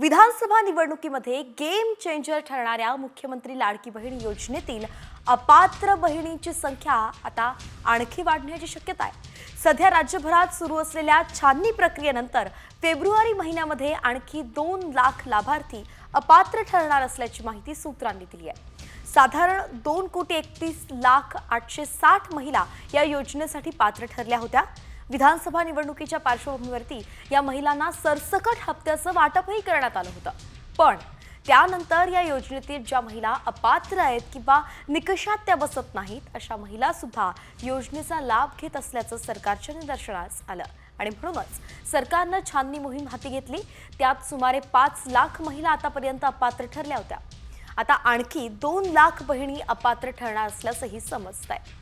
विधानसभा निवडणुकीमध्ये game changer ठरणाऱ्या मुख्यमंत्री लाडकी बहीण योजनेतील अपात्र बहिणींची संख्या आता आणखी वाढण्याची शक्यता आहे. सध्या राज्यभरात सुरू असलेल्या छाननी प्रक्रियेनंतर फेब्रुवारी महिन्यामध्ये आणखी दोन लाख लाभार्थी अपात्र ठरणार असल्याची माहिती सूत्रांनी दिली आहे. साधारण दोन कोटी एकतीस लाख आठशे साठ महिला या योजनेसाठी पात्र ठरल्या होत्या. विधानसभा निवडणुकीच्या पार्श्वभूमीवरती या महिलांना सरसकट हप्त्याचं वाटपही करण्यात आलं होतं. पण त्यानंतर या योजनेतील ज्या महिला अपात्र आहेत किंवा निकषात त्या बसत नाहीत अशा महिला सुद्धा योजनेचा लाभ घेत असल्याचं सरकारच्या निदर्शनास आलं. आणि म्हणूनच सरकारनं छाननी मोहीम हाती घेतली. त्यात सुमारे पाच लाख महिला आतापर्यंत अपात्र ठरल्या होत्या. आता आणखी दोन लाख बहिणी अपात्र ठरणार असल्याचंही समजत आहे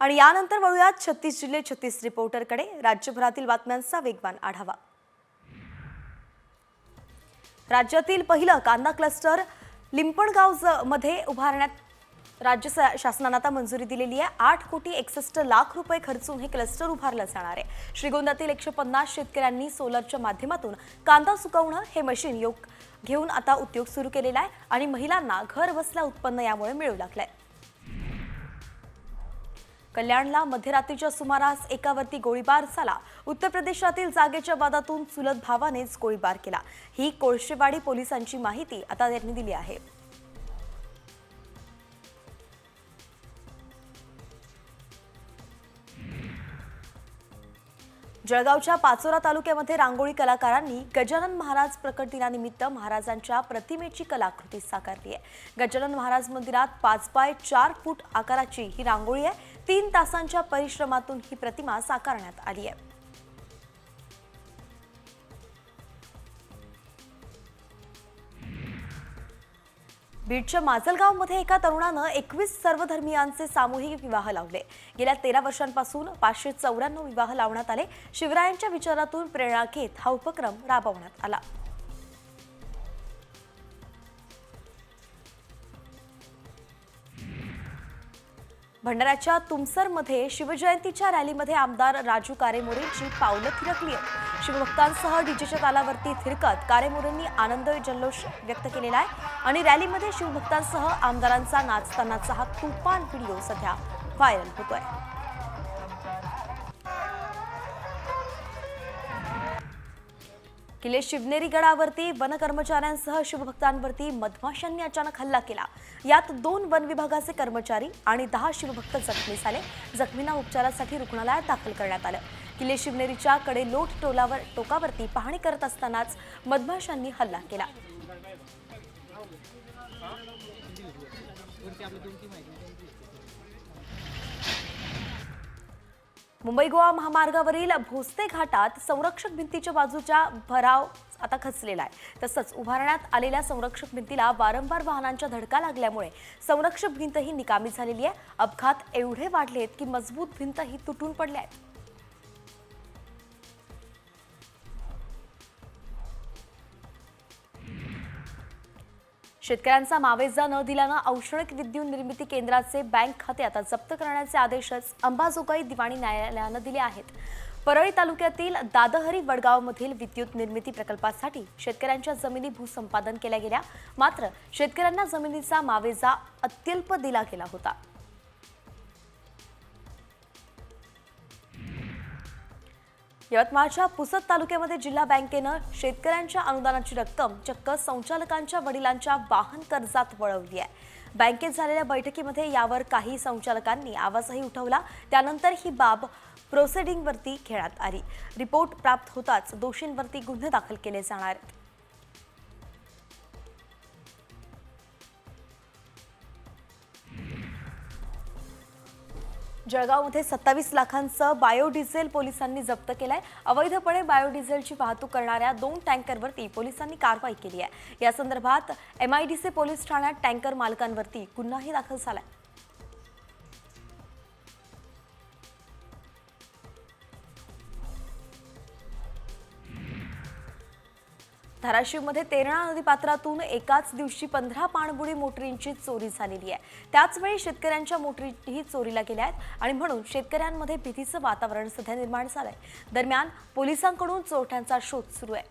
आणि यानंतर वळूयात छत्तीस जिल्हे छत्तीस रिपोर्टरकडे. राज्यभरातील बातम्यांचा वेगवान आढावा. राज्यातील पहिलं कांदा क्लस्टर लिंपणगावमध्ये उभारण्यात राज्य शासनानं आता मंजुरी दिलेली आहे. आठ कोटी एकसष्ट लाख रुपये खर्चून हे क्लस्टर उभारलं जाणार आहे. श्रीगोंद्यातील एकशे पन्नास शेतकऱ्यांनी सोलरच्या माध्यमातून कांदा सुकवणं हे मशीन योग घेऊन आता उद्योग सुरू केलेला आहे आणि महिलांना घर बसल्या उत्पन्न यामुळे मिळू लागलं आहे कल्याणला मध्यरात्रीच्या सुमारास एकावरती गोळीबार झाला. उत्तर प्रदेशातील जागेच्या वादातून चुलत भावानेच गोळीबार केला. ही कोळशेवाडी पोलिसांची माहिती आता त्यांनी दिली आहे. जळगावच्या पाचोरा तालुक्यामध्ये रांगोळी कलाकारांनी गजानन महाराज प्रकट दिनानिमित्त महाराजांच्या प्रतिमेची कलाकृती साकारली आहे. गजानन महाराज मंदिरात पाच बाय चार फूट आकाराची ही रांगोळी आहे. तीन तासांच्या परिश्रमातून ही प्रतिमा साकारण्यात आली आहे. बीडच्या माजलगावमध्ये एका तरुणानं एकवीस सर्वधर्मियांचे सामूहिक विवाह लावले. गेल्या तेरा वर्षांपासून पाचशे चौऱ्याण्णव विवाह लावण्यात आले. शिवरायांच्या विचारातून प्रेरणा घेत हा उपक्रम राबवण्यात आला. भंडाऱ्याच्या तुमसरमध्ये शिवजयंतीच्या रॅलीमध्ये आमदार राजू कारेमोरेंची पावलं थिरकली आहेत. शिवभक्तांसह डीजेच्या तालावरती थिरकत कारेमोरेंनी आनंद जल्लोष व्यक्त केलेला आहे आणि रॅलीमध्ये शिवभक्तांसह आमदारांचा नाचतानाचा हा तुफान व्हिडिओ सध्या व्हायरल होतोय. किल्ले शिवनेरी गडावरती वन कर्मचाऱ्यांसह शिवभक्तांवरती मधमाशांनी अचानक हल्ला केला. यात दोन वन विभागाचे कर्मचारी आणि दहा शिवभक्त जखमी झाले. जखमींना उपचारासाठी रुग्णालयात दाखल करण्यात आलं. किल्ले शिवनेरीच्या कडे लोट टोलावर टोकावरती पाहणी करत असतानाच मधमाशांनी हल्ला केला. मुंबई गोवा महामार्गावरील भोसते घाटात संरक्षक भिंतीच्या बाजूच्या भराव आता खचलेला आहे. तसंच उभारण्यात आलेल्या संरक्षक भिंतीला वारंवार वाहनांच्या धडका लागल्यामुळे संरक्षक भिंत ही निकामी झालेली आहे. अपघात एवढे वाढलेत की मजबूत भिंत ही तुटून पडल्या आहेत शेतकऱ्यांचा मावेजा न दिल्यानं औष्णिक विद्युत निर्मिती केंद्राचे बँक खाते आता जप्त करण्याचे आदेशच अंबाजोगाई दिवाणी न्यायालयानं दिले आहेत. परळी तालुक्यातील दादहरी वडगावमधील विद्युत निर्मिती प्रकल्पासाठी शेतकऱ्यांच्या जमिनी भूसंपादन केल्या गेल्या. मात्र शेतकऱ्यांना जमिनीचा मावेजा अत्यल्प दिला गेला होता. यवतमाळच्या पुसद तालुक्यामध्ये जिल्हा बँकेनं शेतकऱ्यांच्या अनुदानाची रक्कम चक्क संचालकांच्या वडिलांच्या वाहन कर्जात वळवली आहे. बँकेत झालेल्या बैठकीमध्ये यावर काही संचालकांनी आवाजही उठवला. त्यानंतर ही बाब प्रोसिडिंगवरती घेण्यात आली. रिपोर्ट प्राप्त होताच दोषींवरती गुन्हे दाखल केले जाणार आहेत. जळगावमध्ये सत्तावीस लाखांचं बायोडिझेल पोलिसांनी जप्त केलं आहे अवैधपणे बायोडिझेलची वाहतूक करणाऱ्या दोन टँकरवरती पोलिसांनी कारवाई केली आहे. या संदर्भात M I D C police ठाण्यात टँकर मालकांवरती गुन्हाही दाखल झाला आहे धाराशिवमध्ये तेरणा नदी पात्रातून एकाच दिवशी पंधरा पाणबुडी मोटरींची चोरी झालेली आहे. त्याचवेळी शेतकऱ्यांच्या मोटरीही चोरीला गेल्या आहेत आणि म्हणून शेतकऱ्यांमध्ये भीतीचं वातावरण सध्या निर्माण झालंय. दरम्यान पोलिसांकडून चोरट्यांचा शोध सुरू आहे.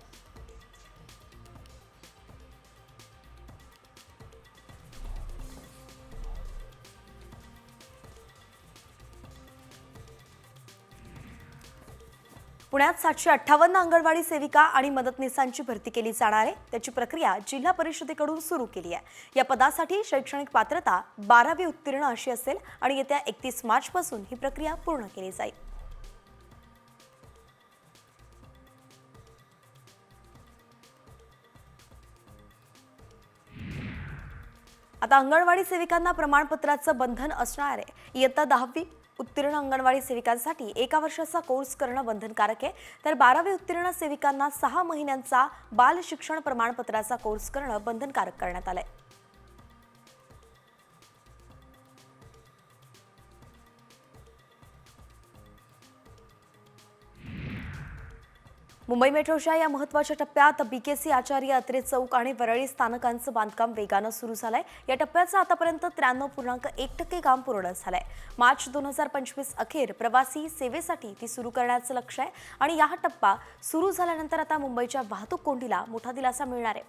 पुण्यात सातशे अठ्ठावन्न अंगणवाडी सेविका आणि मदतनीसांची भरती केली जाणार आहे. त्याची प्रक्रिया जिल्हा परिषदेकडून सुरू केली आहे. या पदासाठी शैक्षणिक पात्रता बारावी उत्तीर्ण अशी असेल आणि येत्या एकतीस मार्चपासून ही प्रक्रिया पूर्ण केली जाईल. आता अंगणवाडी सेविकांना प्रमाणपत्राचं बंधन असणार आहे. इयत्ता दहावी उत्तीर्ण अंगणवाडी सेविकांसाठी एका वर्षाचा कोर्स करणं बंधनकारक आहे. तर बारावी उत्तीर्ण सेविकांना सहा महिन्यांचा बाल शिक्षण प्रमाणपत्राचा कोर्स करणं बंधनकारक करण्यात आलं आहे मुंबई मेट्रोच्या या महत्त्वाच्या टप्प्यात बी के सी आचार्य अत्रे चौक आणि वरळी स्थानकांचं बांधकाम वेगानं सुरू झालंय. या टप्प्याचं आतापर्यंत त्र्याण्णव पूर्णांक एक टक्के काम पूर्ण झालंय. मार्च दोन हजार पंचवीस अखेर प्रवासी सेवेसाठी ती सुरू करण्याचं लक्ष आहे आणि या टप्पा सुरू झाल्यानंतर आता मुंबईच्या वाहतूक कोंडीला मोठा दिलासा मिळणार आहे.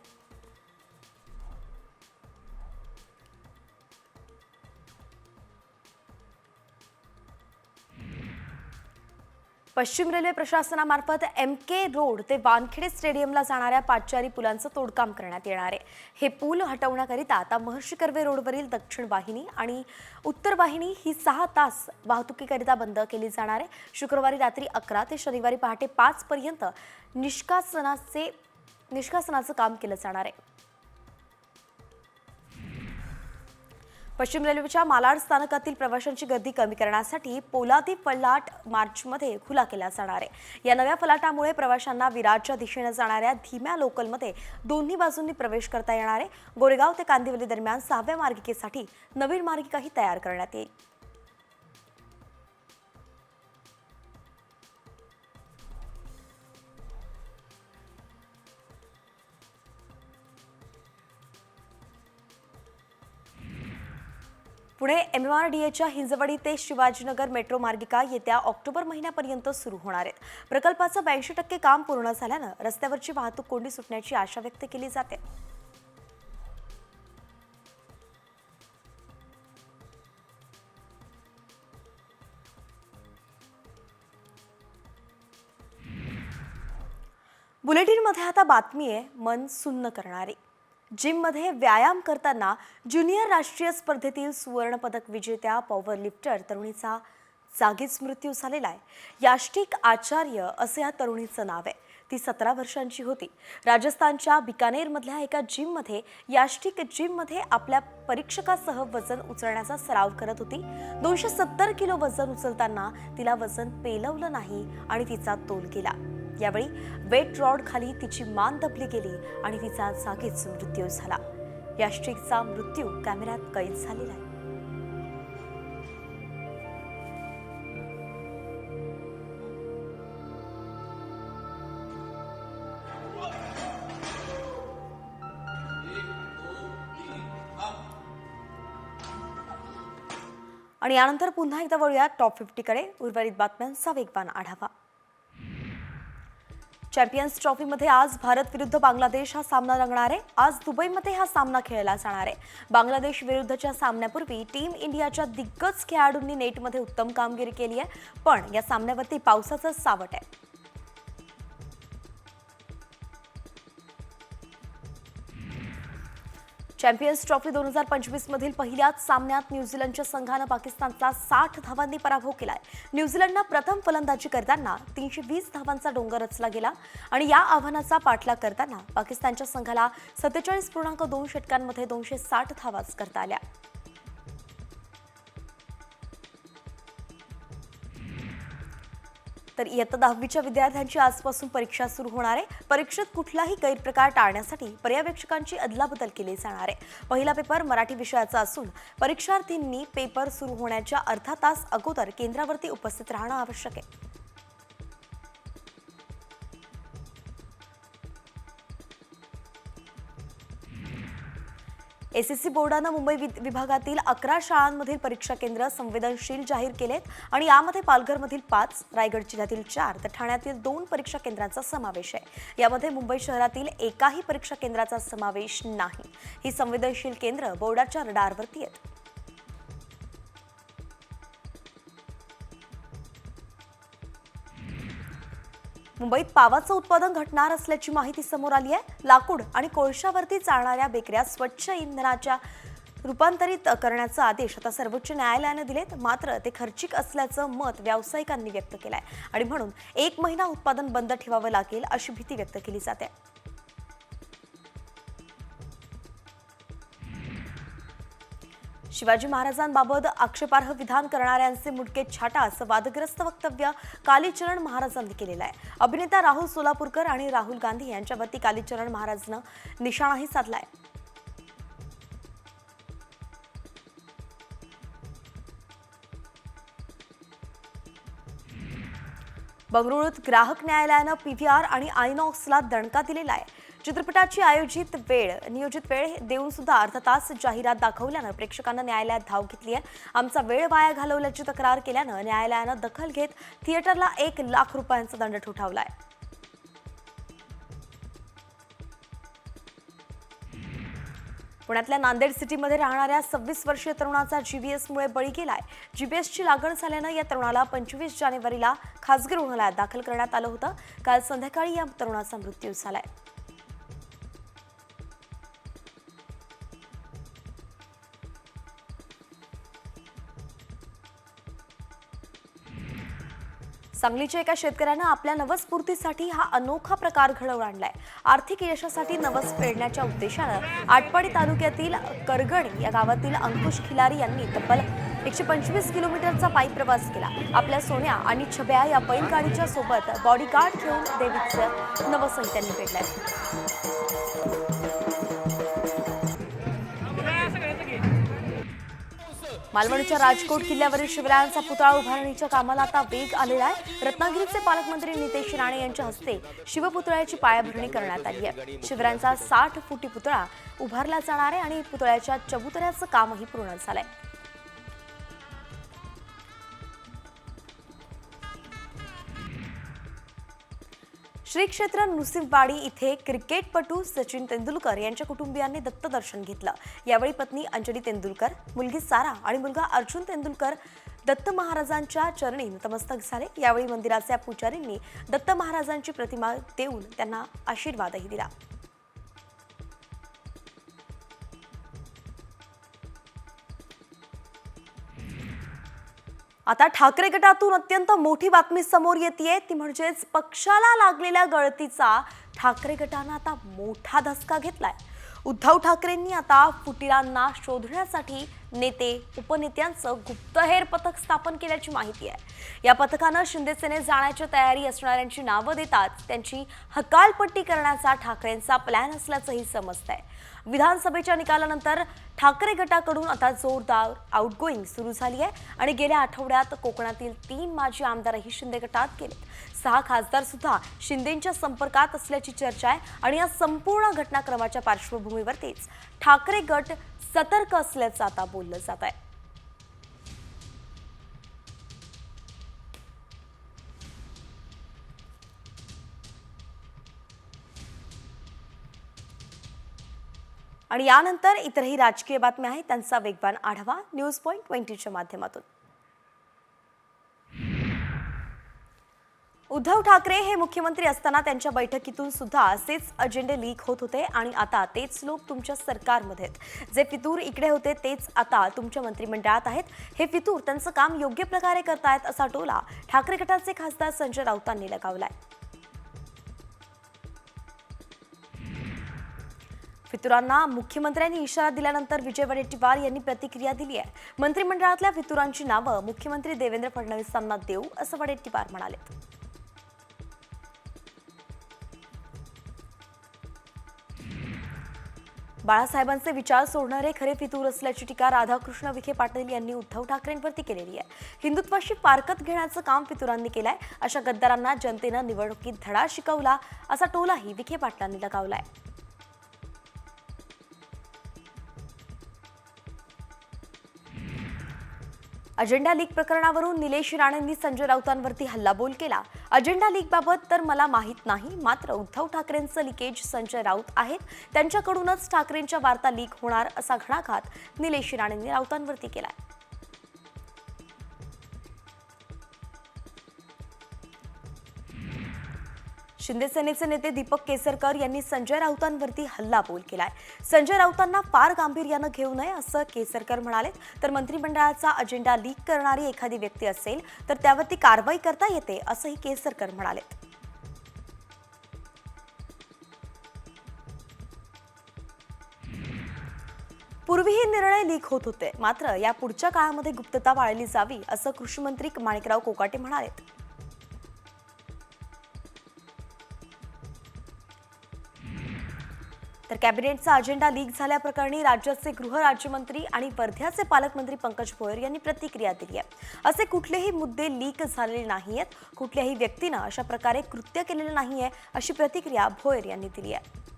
पश्चिम रेल्वे प्रशासनामार्फत एम के रोड ते वानखेडे स्टेडियमला जाणाऱ्या पादचारी पुलांचं तोडकाम करण्यात येणार आहे. हे पूल हटवण्याकरिता आता महर्षी कर्वे रोडवरील दक्षिण वाहिनी आणि उत्तर वाहिनी ही सहा तास वाहतुकीकरिता बंद केली जाणार आहे. शुक्रवारी रात्री अकरा ते शनिवारी पहाटे पाचपर्यंत निष्कासनाचे निष्कासनाचं काम केलं जाणार आहे. पश्चिम रेल्वेच्या मालाड स्थानकातील प्रवाशांची गर्दी कमी करण्यासाठी पोलादी फलाट मार्चमध्ये खुला केला जाणार आहे. या नव्या फलाटामुळे प्रवाशांना विराटच्या दिशेने जाणाऱ्या धीम्या लोकलमध्ये दोन्ही बाजूंनी प्रवेश करता येणार आहे. गोरेगाव ते कांदिवली दरम्यान सहाव्या मार्गिकेसाठी नवीन मार्गिकाही तयार करण्यात येईल. पुणे एम आर डी एच्या हिंजवडी ते शिवाजीनगर मेट्रो मार्गिका येत्या ऑक्टोबर महिन्यापर्यंत सुरू होणार आहेत. प्रकल्पाचं ब्याऐंशी टक्के काम पूर्ण झाल्यानं रस्त्यावरची वाहतूक कोंडी सुटण्याची आशा व्यक्त केली जाते. बुलेटिनमध्ये आता बातमी आहे मन सुन्न करणारी. जिममध्ये व्यायाम करताना ज्युनियर राष्ट्रीय स्पर्धेतील सुवर्णपदक विजेत्या पॉवर लिफ्टर तरुणीचा जागीच मृत्यू झालेला आहे. याष्टिक आचार्य असे या तरुणीचं नाव आहे. ती सतरा वर्षांची होती. राजस्थानच्या बिकानेरमधल्या एका जिममध्ये याष्टिक जिममध्ये आपल्या परीक्षकासह वजन उचलण्याचा सराव करत होती. दोनशे सत्तर किलो वजन उचलताना तिला वजन पेलवलं नाही आणि तिचा तोल गेला. यावेळी वेट रॉड खाली तिची मान दबली गेली आणि तिचा जागीच मृत्यू झाला. याष्ट्रिकचा मृत्यू कॅमेऱ्यात कैद झालेला आहे. आणि यानंतर पुन्हा एकदा वळूया टॉप फिफ्टीकडे उर्वरित बातम्यांचा वेगवान आढावा. चॅम्पियन्स ट्रॉफीमध्ये आज भारत विरुद्ध बांगलादेश हा सामना रंगणार आहे. आज दुबईमध्ये हा सामना खेळला जाणार आहे. बांगलादेश विरुद्धच्या सामन्यापूर्वी टीम इंडियाच्या दिग्गज खेळाडूंनी नेटमध्ये उत्तम कामगिरी केली आहे. पण या सामन्यावरती पावसाचं सावट आहे. चॅम्पियन्स ट्रॉफी दोन हजार पंचवीस मधील पहिल्याच सामन्यात न्यूझीलंडच्या संघानं पाकिस्तानचा साठ धावांनी पराभव केलाय. न्यूझीलंडनं प्रथम फलंदाजी करताना तीनशे वीस धावांचा डोंगर रचला गेला आणि या आव्हानाचा पाठलाग करताना पाकिस्तानच्या संघाला सत्तेचाळीस पूर्णांक दोन षटकांमध्ये दोनशे साठ धावाच करता आल्या. तर इयत्ता दहावीच्या विद्यार्थ्यांची आजपासून परीक्षा सुरू होणार आहे. परीक्षेत कुठलाही गैरप्रकार टाळण्यासाठी पर्यवेक्षकांची अदलाबदल केली जाणार आहे. पहिला पेपर मराठी विषयाचा असून परीक्षार्थींनी पेपर सुरू होण्याच्या अर्धा तास अगोदर केंद्रावरती उपस्थित राहणं आवश्यक आहे. एसएससी बोर्डानं मुंबई विभागातील अकरा शाळांमधील परीक्षा केंद्र संवेदनशील जाहीर केलेत आणि यामध्ये पालघरमधील पाच रायगड जिल्ह्यातील चार तर ठाण्यातील दोन परीक्षा केंद्रांचा समावेश आहे. यामध्ये मुंबई शहरातील एकाही परीक्षा केंद्राचा समावेश नाही. ही संवेदनशील केंद्र बोर्डाच्या रडारवरती आहेत. मुंबईत पावाचं उत्पादन घटणार असल्याची माहिती समोर आली आहे. लाकूड आणि कोळशावरती चालणाऱ्या बेकऱ्या स्वच्छ इंधनाच्या रूपांतरित करण्याचा आदेश आता सर्वोच्च न्यायालयानं दिलेत. मात्र ते खर्चिक असल्याचं मत व्यावसायिकांनी व्यक्त केलं आहे आणि म्हणून एक महिना उत्पादन बंद ठेवावं लागेल अशी भीती व्यक्त केली जाते. शिवाजी महाराजांबाबत आक्षेपार्ह विधान करणाऱ्यांचे मुडके छाटा असं वादग्रस्त वक्तव्य कालीचरण महाराजांनी केलेलं आहे. अभिनेता राहुल सोलापूरकर आणि राहुल गांधी यांच्यावरती कालीचरण महाराजनं निशाणाही साधलाय. बंगळुरूत ग्राहक न्यायालयानं पीव्हीआर आणि आयनॉक्सला दणका दिलेला आहे. चित्रपटाची आयोजित वेळ नियोजित वेळ देऊन सुद्धा अर्धा तास जाहिरात दाखवल्यानं प्रेक्षकांना न्यायालयात धाव घेतली आहे. आमचा वेळ वाया घालवल्याची तक्रार केल्यानं न्यायालयानं दखल घेत थिएटरला एक लाख रुपयांचा दंड ठोठावलाय. पुण्यातल्या नांदेड सिटीमध्ये राहणाऱ्या सव्वीस वर्षीय तरुणाचा जीबीएसमुळे बळी गेलाय. जीबीएसची लागण झाल्यानं या तरुणाला पंचवीस जानेवारीला खासगी रुग्णालयात दाखल करण्यात आलं होतं. काल संध्याकाळी या तरुणाचा मृत्यू झालाय. सांगलीच्या एका शेतकऱ्यानं आपल्या नवस्फूर्तीसाठी हा अनोखा प्रकार घडवून आणलाय. आर्थिक यशासाठी नवस फेडण्याच्या उद्देशानं आटपाडी तालुक्यातील करगण या गावातील अंकुश खिलारी यांनी तब्बल एकशे पंचवीस किलोमीटरचा पायी प्रवास केला. आपल्या सोन्या आणि छब्या या बैलगाडीच्या सोबत बॉडीगार्ड ठेवून देवीचं नवसही त्यांनी फेडलंय. मालवणच्या राजकोट किल्ल्यावरील शिवरायांचा पुतळा उभारणीच्या कामाला आता वेग आलेला आहे. रत्नागिरीचे पालकमंत्री नितेश राणे यांच्या हस्ते शिवपुतळ्याची पायाभरणी करण्यात आली आहे. शिवरायांचा साठ फुटी पुतळा उभारला जाणार आहे आणि पुतळ्याच्या चबुतऱ्याचं कामही पूर्ण झालंय. श्री क्षेत्र नुसिफवाडी इथे क्रिकेटपटू सचिन तेंडुलकर यांच्या कुटुंबियांनी दत्तदर्शन घेतलं. यावेळी पत्नी अंजली तेंडुलकर मुलगी सारा आणि मुलगा अर्जुन तेंडुलकर दत्त महाराजांच्या चरणी नतमस्तक झाले. यावेळी मंदिराच्या पुजारींनी दत्त महाराजांची प्रतिमा देऊन त्यांना आशीर्वादही दिला. आता ठाकरे गटातून अत्यंत मोठी बातमी समोर येते ती म्हणजेच पक्षाला लागलेल्या गळतीचा ठाकरे गटानं आता मोठा धसका घेतलाय. उद्धव ठाकरेंनी आता फुटिरांना शोधण्यासाठी नेते उपनेत्यांचं गुप्तहेर पथक स्थापन केल्याची माहिती आहे. या पथकानं शिंदेसेनेत जाण्याची तयारी असणाऱ्यांची नावं देताच त्यांची हकालपट्टी करण्याचा ठाकरेंचा प्लॅन असल्याचंही समजतंय. विधानसभेच्या निकालानंतर ठाकरे गटाकडून आता जोरदार आउटगोईंग सुरू झाली आहे आणि गेल्या आठवड्यात कोकणातील तीन माजी आमदारही शिंदे गटात गेलेत. सहा खासदार सुद्धा शिंदेच्या संपर्कात असल्याची चर्चा आहे आणि या संपूर्ण घटनाक्रमाच्या पार्श्वभूमीवरतीच ठाकरे गट सतर्क असल्याचं आता बोललं जात आहे. आणि यानंतर इतरही राजकीय बातम्या आहेत त्यांचा वेगवान आढावा न्यूज पॉईंट ट्वेंटीच्या माध्यमातून. उद्धव ठाकरे हे मुख्यमंत्री असताना त्यांच्या बैठकीतून सुद्धा असेच अजेंडे लीक होत होते आणि आता तेच लोक तुमच्या सरकारमध्ये जे फितूर इकडे होते तेच आता तुमच्या मंत्रिमंडळात आहेत. हे फितूर त्यांचं काम योग्य प्रकारे करतायत असा टोला ठाकरे गटाचे खासदार संजय राऊतांनी लगावलाय. फितुरांना मुख्यमंत्र्यांनी इशारा दिल्यानंतर विजय वडेट्टीवार यांनी प्रतिक्रिया दिली आहे. मंत्रिमंडळातल्या फितुरांची नावं मुख्यमंत्री देवेंद्र फडणवीसांना देऊ असं वडेट्टीवार म्हणाले. बाळासाहेबांचे विचार सोडणारे खरे फितूर असल्याची टीका राधाकृष्ण विखे पाटील यांनी उद्धव ठाकरेंवरती केलेली आहे. हिंदुत्वाशी पारकत घेण्याचं काम फितुरांनी केलंय. अशा गद्दारांना जनतेनं निवडणुकीत धडा शिकवला असा टोलाही विखे पाटलांनी लगावलाय. अजेंडा लीग प्रकरणावरून निलेश राणेंनी संजय राऊतांवरती हल्लाबोल केला. अजेंडा लीगबाबत तर मला माहीत नाही मात्र उद्धव ठाकरेंचं लिकेज संजय राऊत आहेत. त्यांच्याकडूनच ठाकरेंच्या वार्ता लीक होणार असा घणाघात निलेश राणेंनी राऊतांवरती केलाय. शिंदे सेनेचे नेते दीपक केसरकर यांनी संजय राऊतांवरती हल्लाबोल केलाय. संजय राऊतांना फार गांभीर्यानं घेऊ नये असं केसरकर म्हणाले. तर मंत्रिमंडळाचा अजेंडा लीक करणारी एखादी व्यक्ती असेल तर त्यावरती कारवाई करता येते असंही केसरकर म्हणाले. पूर्वीही निर्णय लीक होत होते. मात्र या पुढच्या काळामध्ये गुप्तता पाळली जावी असं कृषी मंत्री माणिकराव कोकाटे म्हणाले तर कॅबिनेटचा अजेंडा लीक झाल्याप्रकरणी राज्याचे गृह राज्यमंत्री आणि वर्ध्याचे पालकमंत्री पंकज भोयर यांनी प्रतिक्रिया दिली आहे. असे कुठलेही मुद्दे लीक झालेले नाही आहेत कुठल्याही व्यक्तीनं अशा प्रकारे कृत्य केलेलं नाहीये अशी प्रतिक्रिया भोयर यांनी दिली आहे.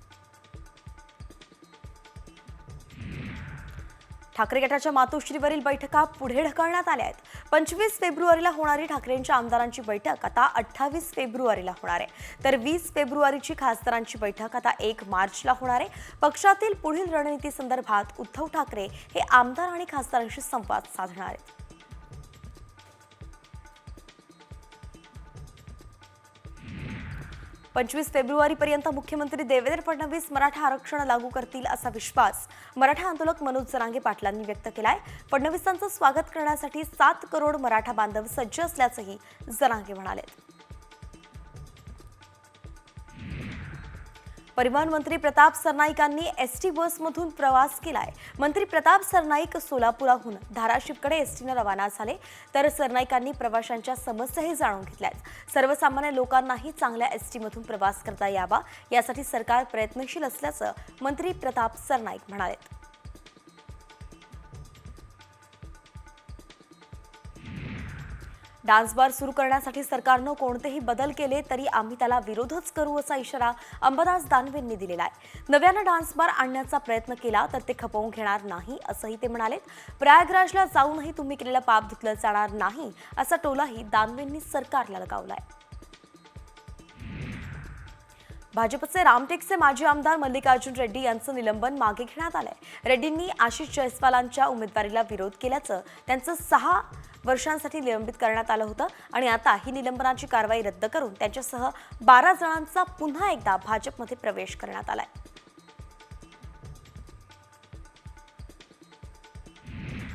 ठाकरे गटाच्या मातोश्रीवरील बैठका पुढे ढकलण्यात आल्या आहेत. पंचवीस फेब्रुवारीला होणारी ठाकरेंच्या आमदारांची बैठक आता अठ्ठावीस फेब्रुवारीला होणार आहे. तर वीस फेब्रुवारीची खासदारांची बैठक आता एक मार्चला होणार आहे. पक्षातील पुढील रणनीती संदर्भात उद्धव ठाकरे हे आमदार आणि खासदारांशी संवाद साधणार आहेत. पंचवीस फेब्रुवारीपर्यंत मुख्यमंत्री देवेंद्र फडणवीस मराठा आरक्षण लागू करतील असा विश्वास मराठा आंदोलक मनोज जरांगे पाटलांनी व्यक्त केलाय. फडणवीसांचं स्वागत करण्यासाठी सात करोड मराठा बांधव सज्ज असल्याचंही जरांगे म्हणाले परिवहन मंत्री प्रताप सरनाईकांनी एस टी बसमधून प्रवास केलाय. मंत्री प्रताप सरनाईक सोलापुराहून धाराशिवकडे एस टीनं रवाना झाले तर सरनाईकांनी प्रवाशांच्या समस्याही जाणून घेतल्या सर्वसामान्य लोकांनाही चांगल्या एस टीमधून प्रवास करता यावा यासाठी सरकार प्रयत्नशील असल्याचं मंत्री प्रताप सरनाईक म्हणाले डान्स बार सुरू करण्यासाठी सरकारनं कोणतेही बदल केले तरी आम्ही त्याला विरोधच करू असा इशारा अंबादास दानवेंनी दिलेला आहे. नव्यानं डान्स बार आणण्याचा प्रयत्न केला तर ते खपवून घेणार नाही असंही ते म्हणाले प्रयागराजला जाऊनही तुम्ही केलेलं पाप धुतलं जाणार नाही असा टोलाही दानवेंनी सरकारला लगावलाय. भाजपचे रामटेकचे माजी आमदार मल्लिकार्जुन रेड्डी यांचं निलंबन मागे घेण्यात आलंय. रेड्डींनी आशिष जयस्वालांच्या उमेदवारीला विरोध केल्याचं त्यांचं सहा वर्षांसाठी निलंबित करण्यात आलं होतं आणि आता ही निलंबनाची कारवाई रद्द करून त्यांच्यासह बारा जणांचा पुन्हा एकदा भाजपमध्ये प्रवेश करण्यात आलाय.